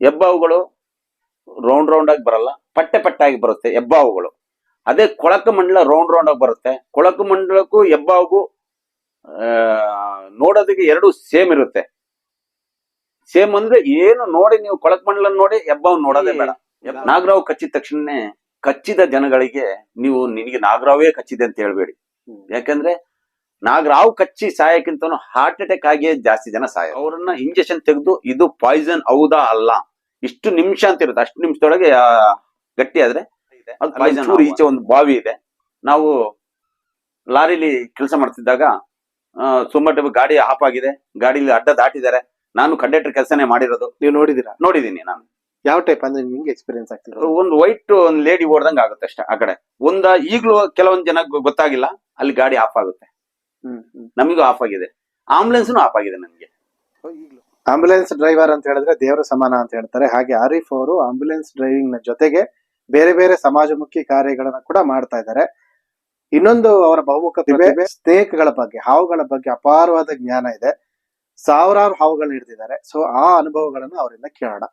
ಹೆಬ್ಬಾವುಗಳು round round ಆಗಿ ಬರಲ್ಲ ಪಟ್ಟೆ ಪಟ್ಟಾಗಿ ಬರುತ್ತೆ ಹೆಬ್ಬಾವುಗಳು ಅದೇ ಕೊಳಕ ಮಂಡಲ ರೌಂಡ್ ರೌಂಡ್ ಆಗಿ ಬರುತ್ತೆ. ಕೊಳಕ ಮಂಡಲಕ್ಕೂ ಹೆಬ್ಬಾವುಗೂ ನೋಡೋದಕ್ಕೆ ಎರಡು ಸೇಮ್ ಇರುತ್ತೆ. ಸೇಮ್ ಅಂದ್ರೆ ಏನು ನೋಡಿ ನೀವು ಕೊಳಕ ಮಂಡಲ ನೋಡಿ ಹೆಬ್ಬಾವು ನೋಡೋದೇ ಬೇಡ. ನಾಗರಾವ್ ಕಚ್ಚಿದ ತಕ್ಷಣನೇ ಕಚ್ಚಿದ ಜನಗಳಿಗೆ ನೀವು ನಿನಗೆ ನಾಗರಾವೇ ಕಚ್ಚಿದೆ ಅಂತ ಹೇಳ್ಬೇಡಿ. ಯಾಕಂದ್ರೆ ನಾಗರಾವ್ ಕಚ್ಚಿ ಸಾಯಕ್ಕಿಂತ ಹಾರ್ಟ್ ಅಟ್ಯಾಕ್ ಆಗಿ ಜಾಸ್ತಿ ಜನ ಸಾಯ ಅವರನ್ನ ಇಂಜೆಕ್ಷನ್ ತೆಗೆದು ಇದು ಪಾಯ್ಸನ್ ಹೌದಾ ಅಲ್ಲ? ಇಷ್ಟು ನಿಮಿಷ ಅಂತ ಇರುತ್ತೆ. ಅಷ್ಟು ನಿಮಿಷದೊಳಗೆ ಗಟ್ಟಿ ಆದ್ರೆ ಅದು ಪಾಯ್ಸನ್ ಈಚೆ ಒಂದು ಬಾವಿ ಇದೆ. ನಾವು ಲಾರಿಲಿ ಕೆಲಸ ಮಾಡ್ತಿದ್ದಾಗ ಸುಮ್ಮನೆ ಗಾಡಿ ಆಫ್ ಆಗಿದೆ. ಗಾಡಿಲಿ ಅಡ್ಡ ದಾಟಿದ್ದಾರೆ. ನಾನು ಕಂಡಕ್ಟರ್ ಕೆಲಸನೇ ಮಾಡಿರೋದು. ನೀವು ನೋಡಿದಿರಾ ನೋಡಿದೀನಿ ನಾನು. ಯಾವ ಟೈಪ್ ಅಂದ್ರೆ ನಿಮ್ಗೆ ಎಕ್ಸ್ಪೀರಿಯನ್ಸ್ ಆಗ್ತಿದೆ ಒಂದು ವೈಟ್ ಒಂದು ಲೇಡಿ ಓಡ್ದಂಗ ಆಗುತ್ತೆ ಅಷ್ಟೇ ಆ ಕಡೆ. ಒಂದ ಈಗಲೂ ಕೆಲವೊಂದು ಜನ ಗೊತ್ತಾಗಿಲ್ಲ ಅಲ್ಲಿ ಗಾಡಿ ಆಫ್ ಆಗುತ್ತೆ. ನಮಗೂ ಆಫ್ ಆಗಿದೆ. ಆಂಬುಲೆನ್ಸ್ನು ಆಫ್ ಆಗಿದೆ ನನಗೆ ಆಂಬುಲೆನ್ಸ್ ಡ್ರೈವರ್ ಅಂತ ಹೇಳಿದ್ರೆ ದೇವರ ಸಮಾನ ಅಂತ ಹೇಳ್ತಾರೆ. ಹಾಗೆ ಆರಿಫ್ ಅವರು ಆಂಬುಲೆನ್ಸ್ ಡ್ರೈವಿಂಗ್ನ ಜೊತೆಗೆ ಬೇರೆ ಬೇರೆ ಸಮಾಜಮುಖಿ ಕಾರ್ಯಗಳನ್ನ ಕೂಡ ಮಾಡ್ತಾ ಇದ್ದಾರೆ. ಇನ್ನೊಂದು ಅವರ ಬಹುಮುಖ ಪ್ರತಿಭೆ ಸ್ನೇಕ್ಗಳ ಬಗ್ಗೆ ಹಾವುಗಳ ಬಗ್ಗೆ ಅಪಾರವಾದ ಜ್ಞಾನ ಇದೆ. ಸಾವಿರಾರು ಹಾವುಗಳನ್ನ ಹಿಡಿದಿದ್ದಾರೆ. ಸೊ ಆ ಅನುಭವಗಳನ್ನು ಅವರಿಂದ ಕೇಳೋಣ.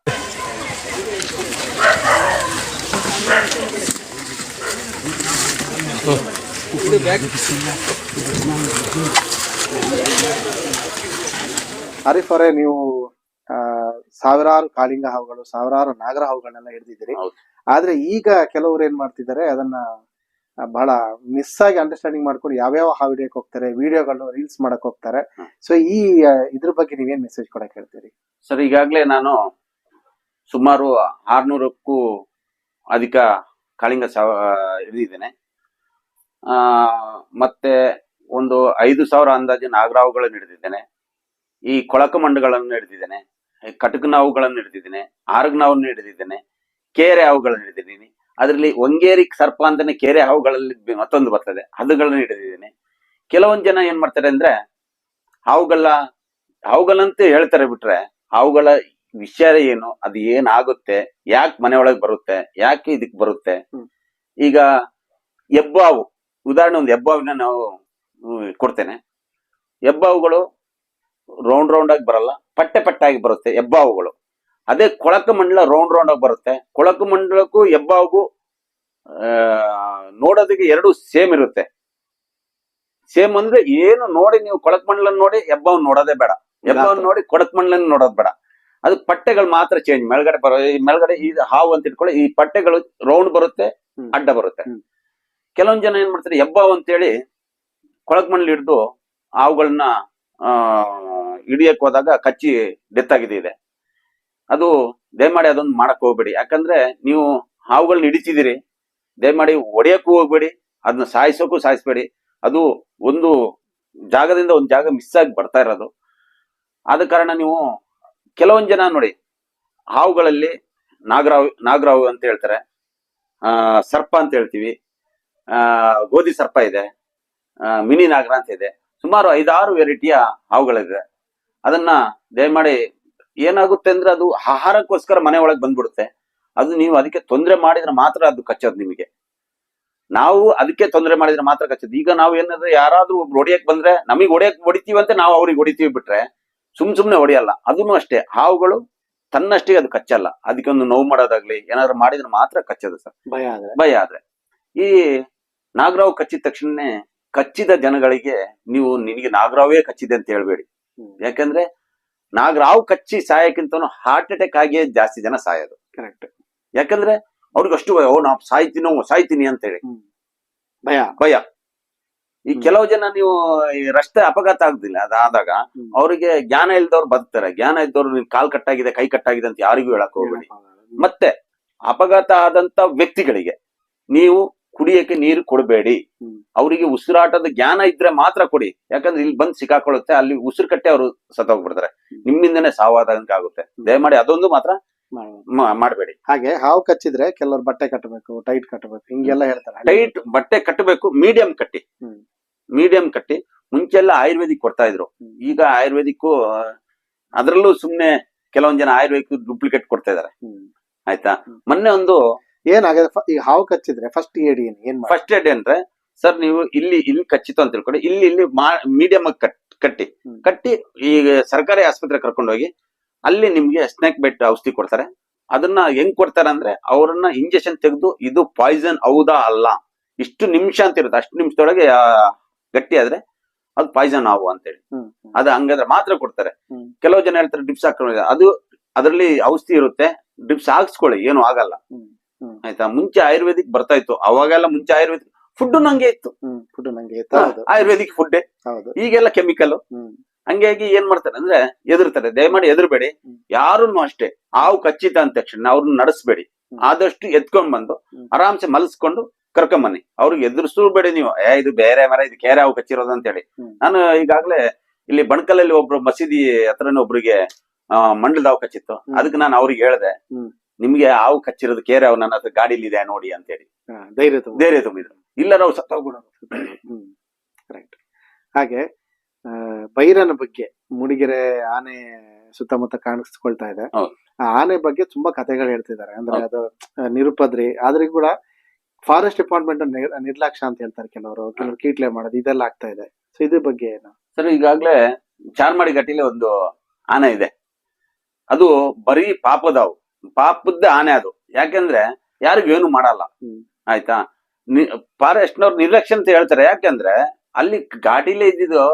ಆರಿಫ್ ಅವರೇ ನೀವು ಸಾವಿರಾರು ಕಾಳಿಂಗ ಹಾವುಗಳು ಸಾವಿರಾರು ನಾಗರ ಹಾವುಗಳನ್ನೆಲ್ಲ ಹಿಡಿದಿದ್ದೀರಿ. ಆದ್ರೆ ಈಗ ಕೆಲವರು ಏನ್ ಮಾಡ್ತಿದ್ದಾರೆ ಅದನ್ನ ಬಹಳ ಮಿಸ್ ಆಗಿ ಅಂಡರ್ಸ್ಟ್ಯಾಂಡಿಂಗ್ ಮಾಡ್ಕೊಂಡು ಯಾವ್ಯಾವ ಹಾವು ಹಿಡಿಯಕ್ ಹೋಗ್ತಾರೆ ವಿಡಿಯೋಗಳು ರೀಲ್ಸ್ ಮಾಡಕ್ ಹೋಗ್ತಾರೆ. ಸೊ ಈ ಇದ್ರ ಬಗ್ಗೆ ನೀವೇನ್ ಮೆಸೇಜ್ ಕೊಡಕ್ ಹೇಳ್ತೀರಿ ಸರ್ ಈಗಾಗಲೇ ನಾನು ಸುಮಾರು ಆರ್ನೂರಕ್ಕೂ ಅಧಿಕ ಕಾಳಿಂಗ ಸಾವ ಹಿಡಿದಿದ್ದೇನೆ ಆ, ಮತ್ತೆ ಒಂದು ಐದು ಸಾವಿರ ಅಂದಾಜು ನಾಗರಾವುಗಳನ್ನು ಹಿಡಿದಿದ್ದೇನೆ ಈ ಕೊಳಕ ಮಂಡಗಳನ್ನು ಹಿಡಿದಿದ್ದೇನೆ ಕಟಕ ನಾವುಗಳನ್ನು ಹಿಡಿದಿದ್ದೇನೆ ಆರಗ್ ನಾವನ್ನು ಹಿಡಿದಿದ್ದೇನೆ ಕೇರೆ ಹಾವುಗಳನ್ನು ಹಿಡಿದಿದ್ದೀನಿ ಅದರಲ್ಲಿ ಒಂಗೇರಿ ಸರ್ಪ ಅಂತಾನೆ ಕೇರೆ ಹಾವುಗಳಲ್ಲಿ ಮತ್ತೊಂದು ಬರ್ತದೆ. ಅದುಗಳನ್ನು ಹಿಡಿದಿದ್ದೀನಿ ಕೆಲವೊಂದು ಜನ ಏನ್ ಮಾಡ್ತಾರೆ ಅಂದ್ರೆ ಹಾವುಗಳ ಹಾವುಗಳಂತ ಹೇಳ್ತಾರೆ ಬಿಟ್ರೆ ಹಾವುಗಳ ವಿಷಯ ಏನು ಅದು ಏನಾಗುತ್ತೆ ಯಾಕೆ ಮನೆ ಒಳಗೆ ಬರುತ್ತೆ ಯಾಕೆ ಇದಕ್ ಬರುತ್ತೆ. ಈಗ ಹೆಬ್ಬಾವು ಉದಾಹರಣೆ ಒಂದು ಹೆಬ್ಬಾವಿನ ನಾವು ಕೊಡ್ತೇನೆ. ಹೆಬ್ಬಾವುಗಳು ರೌಂಡ್ ರೌಂಡ್ ಆಗಿ ಬರಲ್ಲ ಪಟ್ಟೆ ಪಟ್ಟಾಗಿ ಬರುತ್ತೆ ಹೆಬ್ಬಾವುಗಳು. ಅದೇ ಕೊಳಕ ಮಂಡಲ ರೌಂಡ್ ರೌಂಡ್ ಆಗಿ ಬರುತ್ತೆ. ಕೊಳಕ ಮಂಡಲಕ್ಕೂ ಹೆಬ್ಬಾವುಗೂ ನೋಡೋದಕ್ಕೆ ಎರಡು ಸೇಮ್ ಇರುತ್ತೆ. ಸೇಮ್ ಅಂದ್ರೆ ಏನು ನೋಡಿ ನೀವು ಕೊಳಕು ಮಂಡಲ ನೋಡಿ ಹೆಬ್ಬಾವ್ ನೋಡೋದೇ ಬೇಡ. ಹೆಬ್ಬಾವ್ ನೋಡಿ ಕೊಳಕು ಮಂಡಲನ್ ನೋಡೋದ್ ಬೇಡ. ಅದು ಪಟ್ಟೆಗಳು ಮಾತ್ರ ಚೇಂಜ್ ಮೇಲ್ಗಡೆ ಬರೋ ಈ ಮೇಲ್ಗಡೆ ಈ ಹಾವು ಅಂತ ಇಟ್ಕೊಳ್ಳಿ ಈ ಪಟ್ಟೆಗಳು ರೌಂಡ್ ಬರುತ್ತೆ ಅಡ್ಡ ಬರುತ್ತೆ. ಕೆಲವೊಂದ್ ಜನ ಏನ್ ಮಾಡ್ತಾರೆ ಹೆಬ್ಬಾವ್ ಅಂತೇಳಿ ಕೊಳಕ ಮಣ್ಣಲ್ಲಿ ಹಿಡಿದು ಹಾವುಗಳನ್ನ ಆ, ಹಿಡಿಯಕ್ ಹೋದಾಗ ಕಚ್ಚಿ ಡೆತ್ ಆಗಿದೆ ಇದೆ. ಅದು ದಯಮಾಡಿ ಅದೊಂದು ಮಾಡಕ್ ಹೋಗ್ಬೇಡಿ. ಯಾಕಂದ್ರೆ ನೀವು ಹಾವುಗಳನ್ನ ಹಿಡಿತಿದ್ದೀರಿ, ದಯಮಾಡಿ ಒಡೆಯಕ್ಕೂ ಹೋಗ್ಬೇಡಿ ಅದನ್ನ ಸಾಯಿಸೋಕ್ಕೂ ಸಾಯಿಸ್ಬೇಡಿ. ಅದು ಒಂದು ಜಾಗದಿಂದ ಒಂದು ಜಾಗ ಮಿಸ್ ಆಗಿ ಬರ್ತಾ ಇರೋದು. ಆದ ಕಾರಣ ನೀವು ಕೆಲವೊಂದು ಜನ ನೋಡಿ, ಹಾವುಗಳಲ್ಲಿ ನಾಗರಾವ್, ನಾಗರಾವು ಅಂತ ಹೇಳ್ತಾರೆ ಸರ್ಪ ಅಂತ ಹೇಳ್ತೀವಿ. ಗೋಧಿ ಸರ್ಪ ಇದೆ ಆ, ಮಿನಿ ನಾಗರ ಅಂತ ಇದೆ. ಸುಮಾರು ಐದಾರು ವೆರೈಟಿಯ ಹಾವುಗಳಿದೆ. ಅದನ್ನ ದಯಮಾಡಿ ಏನಾಗುತ್ತೆ ಅಂದ್ರೆ ಅದು ಆಹಾರಕ್ಕೋಸ್ಕರ ಮನೆ ಒಳಗೆ ಬಂದ್ಬಿಡುತ್ತೆ. ಅದು ನೀವು ಅದಕ್ಕೆ ತೊಂದರೆ ಮಾಡಿದ್ರೆ ಮಾತ್ರ ಅದು ಕಚ್ಚೋದು ನಿಮಗೆ. ನಾವು ಅದಕ್ಕೆ ತೊಂದರೆ ಮಾಡಿದ್ರೆ ಮಾತ್ರ ಕಚ್ಚೋದು. ಈಗ ನಾವು ಏನಾದ್ರೆ ಯಾರಾದ್ರೂ ಒಬ್ರು ಹೊಡಿಯಕ್ ಬಂದ್ರೆ ನಮಗೆ ಹೊಡಿಯಕ್ ಅಂತ ನಾವು ಅವ್ರಿಗೆ ಹೊಡಿತೀವಿ ಬಿಟ್ರೆ ಸುಮ್ ಸುಮ್ನೆ ಹೊಡಿಯಲ್ಲ. ಅದನ್ನು ಅಷ್ಟೇ. ಹಾವುಗಳು ತನ್ನಷ್ಟೇ ಅದು ಕಚ್ಚಲ್ಲ. ಅದಕ್ಕೆ ಒಂದು ನೋವು ಮಾಡೋದಾಗ್ಲಿ ಏನಾದ್ರು ಮಾಡಿದ್ರೆ ಮಾತ್ರ ಕಚ್ಚೋದು ಸರ್. ಭಯ ಆದ್ರೆ. ಭಯ ಆದ್ರೆ. ಈ ನಾಗರಾವ್ ಕಚ್ಚಿದ ತಕ್ಷಣನೇ ಕಚ್ಚಿದ ಜನಗಳಿಗೆ ನೀವು ನಿನಗೆ ನಾಗರಾವೇ ಕಚ್ಚಿದೆ ಅಂತ ಹೇಳ್ಬೇಡಿ. ಯಾಕಂದ್ರೆ ನಾಗರಾವ್ ಕಚ್ಚಿ ಸಾಯಕ್ಕಿಂತ ಹಾರ್ಟ್ ಅಟ್ಯಾಕ್ ಆಗಿಯೇ ಜಾಸ್ತಿ ಜನ ಸಾಯೋದು. ಕರೆಕ್ಟ್ ಯಾಕಂದ್ರೆ ಅವ್ರಿಗೆ ಅಷ್ಟು ಭಯ ಓ ನಾವು ಸಾಯ್ತೀನೋ ಸಾಯ್ತೀನಿ ಅಂತ ಹೇಳಿ. ಭಯ. ಭಯ. ಈ ಕೆಲವು ಜನ ನೀವು ಈ ರಸ್ತೆ ಅಪಘಾತ ಆಗುದಿಲ್ಲ ಅದಾದಾಗ. ಅವರಿಗೆ ಜ್ಞಾನ ಇಲ್ದವ್ರು ಬದುಕ್ತಾರೆ. ಜ್ಞಾನ ಇದ್ದವ್ರು ನಿನ್ ಕಾಲ್ ಕಟ್ಟಾಗಿದೆ ಕೈ ಕಟ್ಟಾಗಿದೆ ಅಂತ ಯಾರಿಗೂ ಹೇಳಕ್ ಹೋಗ್ಬೇಡಿ. ಮತ್ತೆ ಅಪಘಾತ ಆದಂತ ವ್ಯಕ್ತಿಗಳಿಗೆ ನೀವು ಕುಡಿಯಕ್ಕೆ ನೀರು ಕೊಡಬೇಡಿ. ಅವರಿಗೆ ಉಸಿರಾಟದ ಜ್ಞಾನ ಇದ್ರೆ ಮಾತ್ರ ಕೊಡಿ. ಯಾಕಂದ್ರೆ ಇಲ್ಲಿ ಬಂದು ಸಿಕ್ಕಾಕೊಳ್ಳುತ್ತೆ ಅಲ್ಲಿ ಉಸಿರು ಕಟ್ಟೆ ಅವರು ಸತ್ತೋಗ್ಬಿಡ್ತಾರೆ. ನಿಮ್ಮಿಂದನೇ ಸಾವಾದಂಗೆ ಆಗುತ್ತೆ. ದಯಮಾಡಿ ಅದೊಂದು ಮಾತ್ರ ಮಾಡಬೇಡಿ. ಹಾಗೆ ಹಾವು ಕಚ್ಚಿದ್ರೆ ಕೆಲವರು ಬಟ್ಟೆ ಕಟ್ಟಬೇಕು ಟೈಟ್ ಕಟ್ಟಬೇಕು ಹಿಂಗೆಲ್ಲ ಹೇಳ್ತಾರೆ. ಟೈಟ್ ಬಟ್ಟೆ ಕಟ್ಟಬೇಕು ಮೀಡಿಯಂ ಕಟ್ಟಿ. ಮೀಡಿಯಂ ಕಟ್ಟಿ. ಮುಂಚೆ ಎಲ್ಲ ಆಯುರ್ವೇದಿಕ್ ಕೊಡ್ತಾ ಇದ್ರು. ಈಗ ಆಯುರ್ವೇದಿಕ್ ಅದರಲ್ಲೂ ಸುಮ್ನೆ ಕೆಲವೊಂದ್ ಜನ ಆಯುರ್ವೇದಿಕ್ ಡೂಪ್ಲಿಕೇಟ್ ಕೊಡ್ತಾ ಇದಾರೆ. ಆಯ್ತಾ. ಮೊನ್ನೆ ಒಂದು ಏನಾಗಿದೆ ಈಗ ಈ ಹಾವು ಕಚ್ಚಿದ್ರೆ ಫಸ್ಟ್ ಏಡ್ ಏನ್ ಏನ್ ಮಾಡಿ? ಫಸ್ಟ್ ಏಡ್ ಅಂದ್ರೆ ಸರ್ ನೀವು ಇಲ್ಲಿ ಇಲ್ಲಿ ಕಚ್ಚಿತು ಅಂತ ತಿಳ್ಕೊಂಡು ಇಲ್ಲಿ ಇಲ್ಲಿ ಮೀಡಿಯಂ ಕಟ್ಟಿ ಕಟ್ ಕಟ್ಟಿ. ಈಗ ಸರ್ಕಾರಿ ಆಸ್ಪತ್ರೆ ಕರ್ಕೊಂಡೋಗಿ ಅಲ್ಲಿ ನಿಮ್ಗೆ ಸ್ನೇಕ್ ಬೆಟ್ ಔಷಧಿ ಕೊಡ್ತಾರೆ. ಅದನ್ನ ಹೆಂಗ್ ಕೊಡ್ತಾರೆ ಅಂದ್ರೆ ಅವ್ರನ್ನ ಇಂಜೆಕ್ಷನ್ ತೆಗೆದು ಇದು ಪಾಯ್ಸನ್ ಹೌದಾ ಅಲ್ಲ? ಇಷ್ಟು ನಿಮಿಷ ಅಂತ ಇರುತ್ತೆ. ಅಷ್ಟು ನಿಮಿಷದೊಳಗೆ ಆ, ಗಟ್ಟಿ ಆದ್ರೆ ಅದು ಪಾಯ್ಸನ್ ಆವು ಅಂತೇಳಿ. ಅದು ಹಂಗಾದ್ರೆ ಮಾತ್ರ ಕೊಡ್ತಾರೆ. ಕೆಲವು ಜನ ಹೇಳ್ತಾರೆ ಡಿಪ್ಸ್ ಹಾಕೊಂಡು ಅದು ಅದರಲ್ಲಿ ಔಷಧಿ ಇರುತ್ತೆ ಡಿಪ್ಸ್ ಹಾಕ್ಸ್ಕೊಳ್ಳಿ ಏನು ಆಗಲ್ಲ. ಆಯ್ತಾ? ಮುಂಚೆ ಆಯುರ್ವೇದಿಕ್ ಬರ್ತಾ ಇತ್ತು. ಅವಾಗೆಲ್ಲ ಮುಂಚೆ ಆಯುರ್ವೇದಿಕ್ ಫುಡ್ ನಂಗೆ ಇತ್ತು. ಫುಡ್ ನಂಗೆ ಇತ್ತು. ಆಯುರ್ವೇದಿಕ್ ಫುಡ್ ಈಗೆಲ್ಲ ಕೆಮಿಕಲ್ ಹಂಗಾಗಿ ಏನ್ ಮಾಡ್ತಾರೆ ಅಂದ್ರೆ ಎದುರ್ತಾರೆ. ದಯಮಾಡಿ ಎದುರ್ಬೇಡಿ. ಯಾರನ್ನು ಅಷ್ಟೇ. ಹಾವು ಕಚ್ಚಿತ ಅಂದ ತಕ್ಷಣ ಅವ್ರನ್ನ ನಡೆಸ್ಬೇಡಿ. ಆದಷ್ಟು ಎತ್ಕೊಂಡ್ ಬಂದು. ಆರಾಮ್ಸೆ ಮಲಸ್ಕೊಂಡು ಕರ್ಕೊಂಬನ್ನಿ. ಅವ್ರಿಗೆ ಎದುರಿಸಬೇಡಿ ನೀವು. ಏ ಇದು ಬೇರೆ ಮರ ಇದು ಕೇರೆ ಹಾವು ಕಚ್ಚಿರೋದು ಅಂತ ಹೇಳಿ. ನಾನು ಈಗಾಗ್ಲೇ ಇಲ್ಲಿ ಬಣಕಲಲ್ಲಿ ಒಬ್ರು ಮಸೀದಿ ಹತ್ರನೇ ಒಬ್ರಿಗೆ ಆ, ಮಂಡಲದ ಹಾವು ಕಚ್ಚಿತ್ತು. ಅದಕ್ಕೆ ನಾನು ಅವ್ರಿಗೆ ಹೇಳ್ದೆ. ನಿಮ್ಗೆ ಹಾವು ಕಚ್ಚಿರೋದು ಕೇರೆ ಅವ್ ನನ್ನ ಹತ್ರ ಗಾಡಿಲಿ ಇದೆ ನೋಡಿ ಅಂತ ಹೇಳಿ ಹಾ, ಧೈರ್ಯ ತುಂಬ ಧೈರ್ಯ ತುಂಬಿದ್ರು. ಇಲ್ಲ ನಾವು ಸತ್ತೋಗ್ಬಿಡೋದು. ರೈಟ್ ಹಾಗೆ ಬೈರನ ಬಗ್ಗೆ ಮೂಡಿಗೆರೆ ಆನೆ ಸುತ್ತಮುತ್ತ ಕಾಣಿಸ್ಕೊಳ್ತಾ ಇದೆ. ಆ ಆನೆ ಬಗ್ಗೆ ತುಂಬಾ ಕಥೆಗಳು ಹೇಳ್ತಿದ್ದಾರೆ. ಅಂದ್ರೆ ಅದು ನಿರುಪದ್ರಿ. ಆದ್ರೆ ಕೂಡ ಫಾರೆಸ್ಟ್ ಡಿಪಾರ್ಟ್ಮೆಂಟ್ ನಿರ್ಲಕ್ಷ್ಯ ಅಂತ ಹೇಳ್ತಾರೆ ಕೆಲವರು. ಕೆಲವರು ಕೀಟ್ಲೆ ಮಾಡೋದು ಇದೆಲ್ಲ ಆಗ್ತಾ ಇದೆ. ಸೊ ಇದ್ರ ಬಗ್ಗೆ ಏನು? ಸರ್ ಈಗಾಗ್ಲೇ ಚಾರ್ಮಾಡಿ ಘಟ್ಟಿಲಿ ಒಂದು ಆನೆ ಇದೆ. ಅದು ಬರೀ ಪಾಪದವು ಪಾಪದ ಆನೆ ಅದು. ಯಾಕೆಂದ್ರೆ ಯಾರಿಗೂ ಏನು ಮಾಡಲ್ಲ. ಆಯ್ತಾ? ಫಾರೆಸ್ಟ್ನವ್ರು ನಿರ್ಲಕ್ಷ್ಯ ಅಂತ ಹೇಳ್ತಾರೆ. ಯಾಕೆಂದ್ರೆ ಅಲ್ಲಿ ಗಾಡಿಲೇ ಇದ್ದಿದ್ದು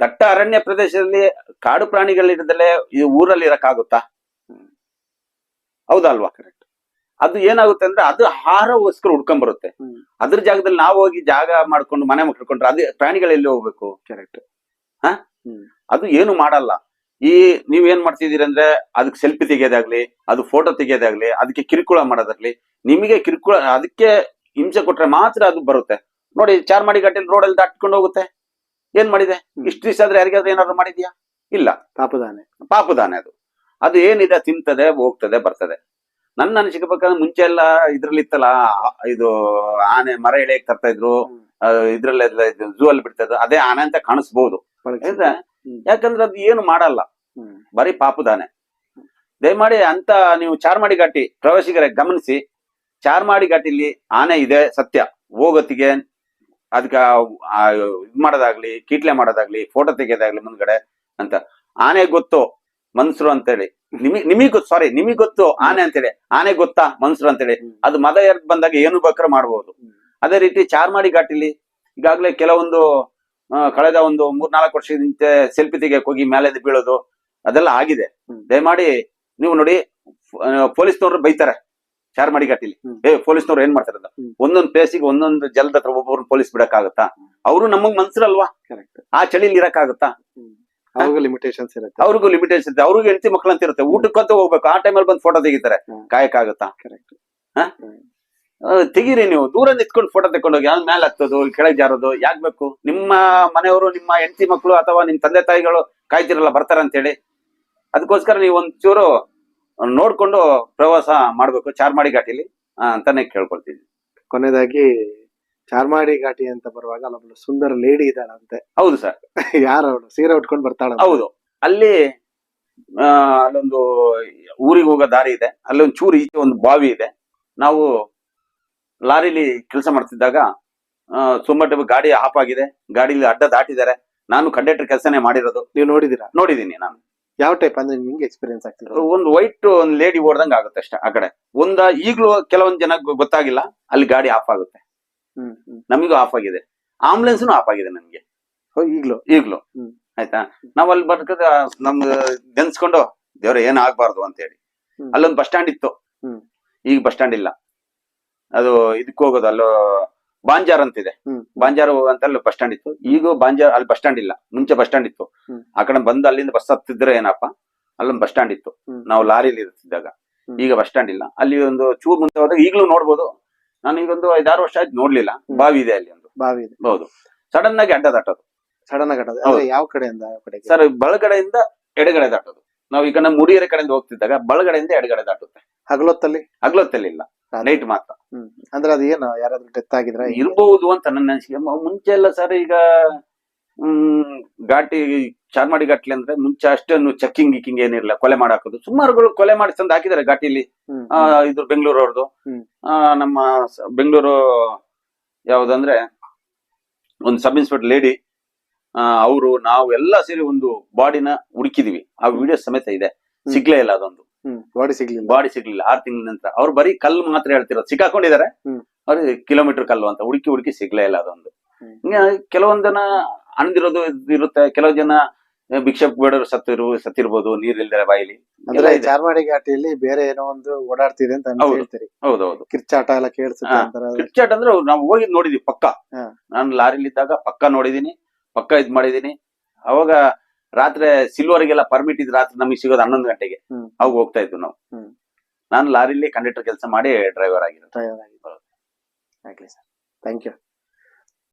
ದಟ್ಟ ಅರಣ್ಯ ಪ್ರದೇಶದಲ್ಲಿ ಕಾಡು ಪ್ರಾಣಿಗಳಿರದಲ್ಲೇ ಈ ಊರಲ್ಲಿ ಇರಕ್ಕಾಗುತ್ತಾ? ಆಗುತ್ತಾ ಹೌದಲ್ವಾ? ಕರೆಕ್ಟ್ ಅದು ಏನಾಗುತ್ತೆ ಅಂದ್ರೆ ಅದು ಆಹಾರಗೋಸ್ಕರ ಹುಡ್ಕೊಂಡ್ ಬರುತ್ತೆ. ಅದ್ರ ಜಾಗದಲ್ಲಿ ನಾವು ಹೋಗಿ ಜಾಗ ಮಾಡ್ಕೊಂಡು ಮನೆ ಮಾಡ್ಕೊಂಡ್ರೆ ಅದೇ ಪ್ರಾಣಿಗಳೆಲ್ಲಿ ಹೋಗ್ಬೇಕು? ಕರೆಕ್ಟ್ ಅದು ಏನು ಮಾಡಲ್ಲ. ಈ ನೀವ್ ಏನ್ ಮಾಡ್ತಿದೀರಿ ಅಂದ್ರೆ ಅದಕ್ಕೆ ಸೆಲ್ಫಿ ತೆಗಿಯೋದಾಗ್ಲಿ ಅದು ಫೋಟೋ ತೆಗೆಯೋದಾಗ್ಲಿ ಅದಕ್ಕೆ ಕಿರುಕುಳ ಮಾಡೋದಾಗ್ಲಿ ನಿಮಗೆ ಕಿರುಕುಳ ಅದಕ್ಕೆ ಹಿಂಸೆ ಕೊಟ್ರೆ ಮಾತ್ರ ಅದು ಬರುತ್ತೆ. ನೋಡಿ ಚಾರ್ಮಾಡಿ ರೋಡ್ ಅಲ್ಲಿ ದಾಟ್ಕೊಂಡು ಹೋಗುತ್ತೆ. ಏನ್ ಮಾಡಿದೆ. ಇಷ್ಟು ದಿವಸ ಆದ್ರೆ ಯಾರಿಗಾದ್ರೂ ಏನಾದ್ರು ಮಾಡಿದ್ಯಾ? ಇಲ್ಲ. ಪಾಪದಾನೆ. ಪಾಪದಾನೆ ಅದು. ಅದು ಏನಿದೆ ತಿಂತದೆ ಹೋಗ್ತದೆ ಬರ್ತದೆ. ನನ್ನ ಅನಿಸಿಕೆ ಪ್ರಕಾರ ಮುಂಚೆ ಎಲ್ಲ ಇದ್ರಲ್ಲಿ ಇತ್ತಲ್ಲ ಇದು ಆನೆ ಮರ ಎಳೆಯಕ್ ತರ್ತಾ ಇದ್ರು ಇದ್ರಲ್ಲಿ ಇದ್ರಲ್ಲೆಲ್ಲ ಝೂ ಅಲ್ಲಿ ಬಿಡ್ತಾ ಇದ್ರು ಅದೇ ಆನೆ ಅಂತ ಕಾಣಿಸ್ಬೋದು. ಬಳಕೆ. ಯಾಕಂದ್ರೆ ಅದು ಏನು ಮಾಡಲ್ಲ. ಬರೀ ಪಾಪುದಾನೆ ದಯಮಾಡಿ ಅಂತ ನೀವು ಚಾರ್ಮಾಡಿ ಘಾಟಿ ಪ್ರವಾಸಿಗರೇ ಗಮನಿಸಿ. ಚಾರ್ಮಾಡಿ ಘಾಟಿಲಿ ಆನೆ ಇದೆ ಸತ್ಯ. ಹೋಗೋತ್ತಿಗೆ ಅದಕ್ಕೆ ಇದ್ ಮಾಡೋದಾಗ್ಲಿ ಕೀಟ್ಲೆ ಮಾಡೋದಾಗ್ಲಿ ಫೋಟೋ ತೆಗೆಯೋದಾಗ್ಲಿ ಮುಂದ್ಗಡೆ ಅಂತ. ಆನೆ ಗೊತ್ತು ಮನ್ಸರು ಅಂತೇಳಿ. ನಿಮಗ್ ನಿಮಗ್ ಗೊತ್ತು ಸಾರಿ ನಿಮಗ್ ಗೊತ್ತು ಆನೆ ಅಂತೇಳಿ. ಆನೆ ಗೊತ್ತಾ ಮನ್ಸರು ಅಂತೇಳಿ. ಹೇಳಿ ಅದು ಮದ ಎರ್ದ್ ಬಂದಾಗ ಏನು ಬೇಕಾದ್ರೂ ಮಾಡ್ಬೋದು. ಅದೇ ರೀತಿ ಚಾರ್ಮಾಡಿ ಘಾಟಿಲಿ ಈಗಾಗಲೇ ಕೆಲವೊಂದು ಕಳೆದ ಒಂದು ಮೂರ್ ನಾಲ್ಕು ವರ್ಷದಿಂದ ಸೆಲ್ಫಿ ತೆಗಿಯಕ್ ಹೋಗಿ ಮೇಲೆ ಬೀಳೋದು ಅದೆಲ್ಲ ಆಗಿದೆ. ದಯಮಾಡಿ ನೀವು ನೋಡಿ ಪೊಲೀಸ್ನವ್ರು ಬೈತಾರೆ. ಚಾರ್ಮಾಡಿ ಮಾಡಿ ಕಟ್ಟಿಲಿ ಏ ಪೊಲೀಸ್ನವ್ರು ಏನ್ ಮಾಡ್ತಾರೆ. ಒಂದೊಂದು ಪ್ಲೇಸಿಗೆ ಒಂದೊಂದು ಜಲದ ಹತ್ರ ಒಬ್ಬೊಬ್ರು ಪೊಲೀಸ್ ಬಿಡಕ್ಕಾಗತ್ತಾ? ಅವರು ನಮಗ್ ಮನ್ಸರಲ್ವಾ? ಕರೆಕ್ಟ್ ಆ ಚಳಿಲಿ ಇರಕ್ಕಾಗತ್ತಾ? ಅವ್ರಿಗೂ ಲಿಮಿಟೇಷನ್ಸ್ ಇರುತ್ತೆ. ಅವ್ರಿಗೂ ಲಿಮಿಟೇಷನ್ ಇರುತ್ತೆ. ಅವ್ರಿಗೂ ಹೆಂಡತಿ ಮಕ್ಕಳಂತ ಇರುತ್ತೆ ಊಟಕ್ಕಂತ ಹೋಗ್ಬೇಕು. ಆ ಟೈಮಲ್ಲಿ ಬಂದು ಫೋಟೋ ತೆಗಿತಾರೆ. ಆಗುತ್ತಾ ಕರೆಕ್ಟ್ ಆ, ತೆಗೀರಿ ನೀವು. ದೂರ ನಿಂತ್ಕೊಂಡು ಫೋಟೋ ತಗೊಂಡೋಗಿ ಯಾವ್ದು ಮೇಲೆ ಹತ್ತೋದು ಕೆಳಗೆ ಜಾರೋದು ಯಾಕ್ ಬೇಕು? ನಿಮ್ಮ ಮನೆಯವರು ನಿಮ್ಮ ಹೆಂಡತಿ ಮಕ್ಕಳು ಅಥವಾ ನಿಮ್ಮ ತಂದೆ ತಾಯಿಗಳು ಕಾಯ್ತಿರಲ್ಲ ಬರ್ತಾರೆ ಅಂತೇಳಿ. ಅದಕ್ಕೋಸ್ಕರ ನೀವು ಒಂಚೂರು ನೋಡ್ಕೊಂಡು ಪ್ರವಾಸ ಮಾಡ್ಬೇಕು ಚಾರ್ಮಾಡಿ ಘಾಟಿಲಿ ಅಂತಾನೆ ಕೇಳ್ಕೊಳ್ತೀನಿ. ಕೊನೆಯದಾಗಿ ಚಾರ್ಮಾಡಿ ಘಾಟಿ ಅಂತ ಬರುವಾಗ ಅಲ್ಲೊಬ್ಳು ಸುಂದರ ಲೇಡಿ ಇದ್ದಾಳಂತೆ ಹೌದು ಸರ್. ಯಾರು ಅವಳು ಸೀರೆ ಉಟ್ಕೊಂಡು ಬರ್ತಾಳ ಹೌದು. ಅಲ್ಲಿ ಅಲ್ಲೊಂದು ಊರಿಗೆ ಹೋಗೋ ದಾರಿ ಇದೆ. ಅಲ್ಲಿ ಒಂದು ಚೂರು ಈಚೆ ಒಂದು ಬಾವಿ ಇದೆ. ನಾವು ಲಾರಿಲಿ ಕೆಲಸ ಮಾಡ್ತಿದ್ದಾಗ ಸುಮ್ಮಟ ಗಾಡಿ ಆಫ್ ಆಗಿದೆ ಗಾಡಿಲಿ ಅಡ್ಡ ದಾಟಿದ್ದಾರೆ ನಾನು ಕಂಡಕ್ಟರ್ ಕೆಲಸನೇ ಮಾಡಿರೋದು. ನೀವು ನೋಡಿದೀರಾ ನೋಡಿದೀನಿ ನಾನು. ಯಾವ ಟೈಪ್ ಅಂದ್ರೆ ನಿಮ್ಗೆ ಎಕ್ಸ್ಪೀರಿಯನ್ಸ್ ಆಗ್ತಿದೆ? ಒಂದು ವೈಟ್ ಒಂದು ಲೇಡಿ ಓಡ್ದಂಗ ಆಗುತ್ತೆ ಅಷ್ಟೇ ಆ ಕಡೆ. ಒಂದ ಈಗಲೂ ಕೆಲವೊಂದು ಜನ ಗೊತ್ತಾಗಿಲ್ಲ ಅಲ್ಲಿ ಗಾಡಿ ಆಫ್ ಆಗುತ್ತೆ. ನಮಗೂ ಆಫ್ ಆಗಿದೆ. ಆಂಬುಲೆನ್ಸ್ನು ಆಫ್ ಆಗಿದೆ ನನಗೆ. ಈಗಲೂ? ಈಗ್ಲೂ. ಆಯ್ತಾ? ನಾವ್ ಅಲ್ಲಿ ಬರ್ಕದ ನಮ್ ನೆನ್ಸ್ಕೊಂಡು ದೇವ್ರ ಏನ್ ಆಗ್ಬಾರ್ದು ಅಂತ ಹೇಳಿ. ಅಲ್ಲೊಂದು ಬಸ್ ಸ್ಟ್ಯಾಂಡ್ ಇತ್ತು. ಈಗ ಬಸ್ ಸ್ಟ್ಯಾಂಡ್ ಇಲ್ಲ. ಅದು ಇದಕ್ಕೆ ಹೋಗೋದು ಅಲ್ಲೋ ಬಾಂಜಾರ್ ಅಂತಿದೆ. ಬಾಂಜಾರ್ ಬಾಂಜಾರು ಅಂತ ಅಲ್ಲಿ ಬಸ್ ಸ್ಟ್ಯಾಂಡ್ ಇತ್ತು. ಈಗ ಬಾಂಜಾರ್ ಅಲ್ಲಿ ಬಸ್ ಸ್ಟ್ಯಾಂಡ್ ಇಲ್ಲ. ಮುಂಚೆ ಬಸ್ ಸ್ಟ್ಯಾಂಡ್ ಇತ್ತು. ಆ ಕಡೆ ಬಂದು ಅಲ್ಲಿಂದ ಬಸ್ ಹತ್ತಿದ್ರೆ ಏನಪ್ಪ ಅಲ್ಲೊಂದು ಬಸ್ ಸ್ಟ್ಯಾಂಡ್ ಇತ್ತು. ನಾವು ಲಾರಿಲಿ ಇರ್ತಿದ್ದಾಗ. ಈಗ ಬಸ್ ಸ್ಟ್ಯಾಂಡ್ ಇಲ್ಲ. ಅಲ್ಲಿ ಒಂದು ಚೂರ್ ಮುಂದೆ ಹೋದಾಗ ಈಗಲೂ ನೋಡ್ಬೋದು. ನಾನು ಈಗ ಒಂದು ಐದಾರು ವರ್ಷ ಆಯ್ತು ನೋಡ್ಲಿಲ್ಲ. ಬಾವಿ ಇದೆ ಅಲ್ಲಿ ಒಂದು. ಬಾವಿ ಇದೆ. ಹೌದು. ಸಡನ್ ಆಗಿ ಅಡ್ಡ ದಾಟೋದು ಸಡನ್ ಆಗಿ. ಯಾವ ಕಡೆಯಿಂದ ಸರ್ ಬಳಗಡೆಯಿಂದ ಎಡಗಡೆ ದಾಟೋದು. ನಾವು ಈಗ ನಮ್ಮ ಮುಡಿಯರ ಕಡೆಯಿಂದ ಹೋಗ್ತಿದ್ದಾಗ ಬಳಗಡೆಯಿಂದ ಎಡಗಡೆ ದಾಟುತ್ತೆ. ಹಗಲೊತ್ತಲ್ಲಿ? ಹಗಲೊತ್ತಲ್ಲಿ ಇಲ್ಲ. ನೈಟ್ ಮಾತ್ರ. ಅಂದ್ರೆ ಅದು ಏನು? ಯಾರಾದ್ರೂ ಡೆತ್ ಆಗಿದ್ರೆ ಇರ್ಬಹುದು ಅಂತ ನನ್ನ ಅನಿಸಿಕೆ. ಮುಂಚೆ ಎಲ್ಲ ಸರ್ ಈಗ ಹ್ಮ್ ಘಾಟಿ ಚಾರ್ಮಾಡಿ ಘಾಟ್ಲಿ ಅಂದ್ರೆ ಮುಂಚೆ ಅಷ್ಟೇನು ಚೆಕ್ಕಿಂಗ್ ಗಿಕ್ಕಿಂಗ್ ಏನಿರಲ್ಲ ಕೊಲೆ ಮಾಡಾಕೋದು ಸುಮಾರುಗಳು ಕೊಲೆ ಮಾಡಿ ತಂದು ಹಾಕಿದ್ದಾರೆ ಘಾಟಿಲಿ. ಇದು ಬೆಂಗಳೂರು ಅವ್ರದ್ದು. ನಮ್ಮ ಬೆಂಗಳೂರು ಯಾವ್ದಂದ್ರೆ ಒಂದು ಸಬ್ ಇನ್ಸ್ಪೆಕ್ಟರ್ ಲೇಡಿ ಅವರು ನಾವು ಎಲ್ಲ ಸೇರಿ ಒಂದು ಬಾಡಿನ ಹುಡುಕಿದೀವಿ. ಆ ವಿಡಿಯೋ ಸಮೇತ ಇದೆ. ಸಿಗ್ಲೇ ಇಲ್ಲ ಅದೊಂದು. ಬಾಡಿ ಸಿಗ್ಲಿಲ್ಲ. ಬಾಡಿ ಸಿಗ್ಲಿಲ್ಲ. ಆರ್ ತಿಂಗಳ ನಂತರ. ಅವ್ರು ಬರೀ ಕಲ್ಲು ಮಾತ್ರ ಹೇಳ್ತಿರೋದು. ಸಿಕ್ಕಾಕೊಂಡಿದ್ದಾರೆ. ಅವ್ರಿಗೆ ಕಿಲೋಮೀಟರ್ ಕಲ್ಲು ಅಂತ. ಹುಡುಕಿ ಹುಡುಕಿ ಸಿಗ್ಲೇ ಇಲ್ಲ ಅದೊಂದು. ಕೆಲವೊಂದ್ ಜನ ಹಣದಿರೋದು ಇರುತ್ತೆ. ಕೆಲವು ಜನ ಭಿಕ್ಷಕ್ ಬೇಡರು ಸತ್ತಿರು ಸತ್ತಿರ್ಬೋದು. ನೀರಿಲ್ದರೆ ಬಾಯಿಲಿ. ಅಂದ್ರೆ. ಚಾರ್ಮಾಡಿ ಘಾಟಿಯಲ್ಲಿ ಬೇರೆ ಏನೋ ಒಂದು ಓಡಾಡ್ತಿದೆ ಅಂತ. ಹೇಳ್ತೀರಿ. ಹೌದೌದು. ಕಿರ್ಚಾಟ ಎಲ್ಲ ಕೇಳಿಸುತ್ತೆ ಕಿರ್ಚಾಟ ಅಂದ್ರೆ ನಾವು ಹೋಗಿ ನೋಡಿದೀವಿ ಪಕ್ಕ. ನಾನು ಲಾರಿಲಿ ಇದ್ದಾಗ ಪಕ್ಕ ನೋಡಿದೀನಿ. ಪಕ್ಕ ಇದ್ ಮಾಡಿದೀನಿ. ಅವಾಗ ರಾತ್ರಿ ಸಿಲ್ವರ್ಗೆಲ್ಲ ಪರ್ಮಿಟ್ ಇದ್ ರಾತ್ರಿ ನಮಗೆ ಸಿಗೋದು ಹನ್ನೊಂದು ಗಂಟೆಗೆ. ಅವಾಗ ಹೋಗ್ತಾ ಇದ್ವಿ ನಾವು. ನಾನು ಲಾರಿಲಿ ಕಂಡಕ್ಟರ್ ಕೆಲಸ ಮಾಡಿ ಡ್ರೈವರ್ ಆಗಿರೋದು. ಡ್ರೈವರ್ ಆಗಿ ಆಗ್ಲಿ ಸರ್. Thank you